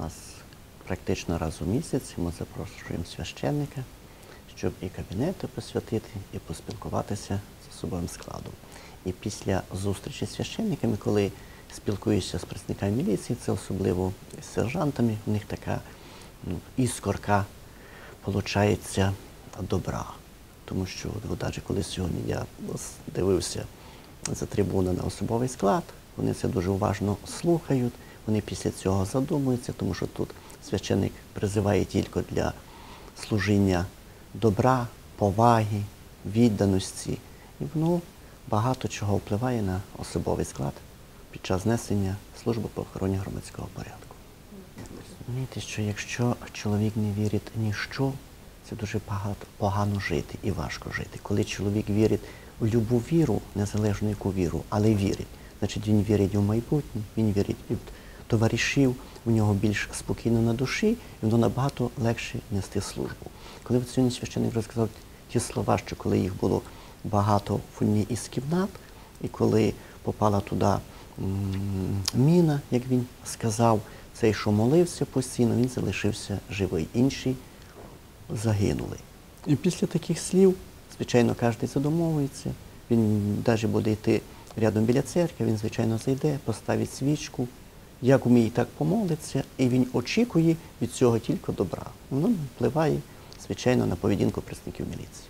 У нас практично раз у місяць ми запрошуємо священника, щоб і кабінети посвятити, і поспілкуватися з особовим складом. І після зустрічі з священниками, коли спілкуєшся з працівниками міліції, це особливо з сержантами, у них така ну, іскорка получається добра. Тому що навіть коли сьогодні я дивився за трибуни на особовий склад, вони це дуже уважно слухають, вони після цього задумуються, тому що тут священник призиває тільки для служіння добра, поваги, відданості. І воно багато чого впливає на особовий склад під час несення служби по охороні громадського порядку. Розумієте, що якщо чоловік не вірить ні що, це дуже багато, погано жити і важко жити. Коли чоловік вірить у любу віру, незалежно яку віру, але вірить, значить він вірить у майбутнє, він вірить і в товаришів, у нього більш спокійно на душі, і воно набагато легше нести службу. Коли сьогодні священник розказав ті слова, що коли їх було багато в одній із кімнат, і коли попала туди міна, як він сказав, цей, що молився постійно, він залишився живий. Інші загинули. І після таких слів, звичайно, кожен задумовується. Він навіть буде йти рядом біля церкви, він, звичайно, зайде, поставить свічку, як вміє, так помолиться, і він очікує від цього тільки добра. Воно впливає, звичайно, на поведінку представників міліції.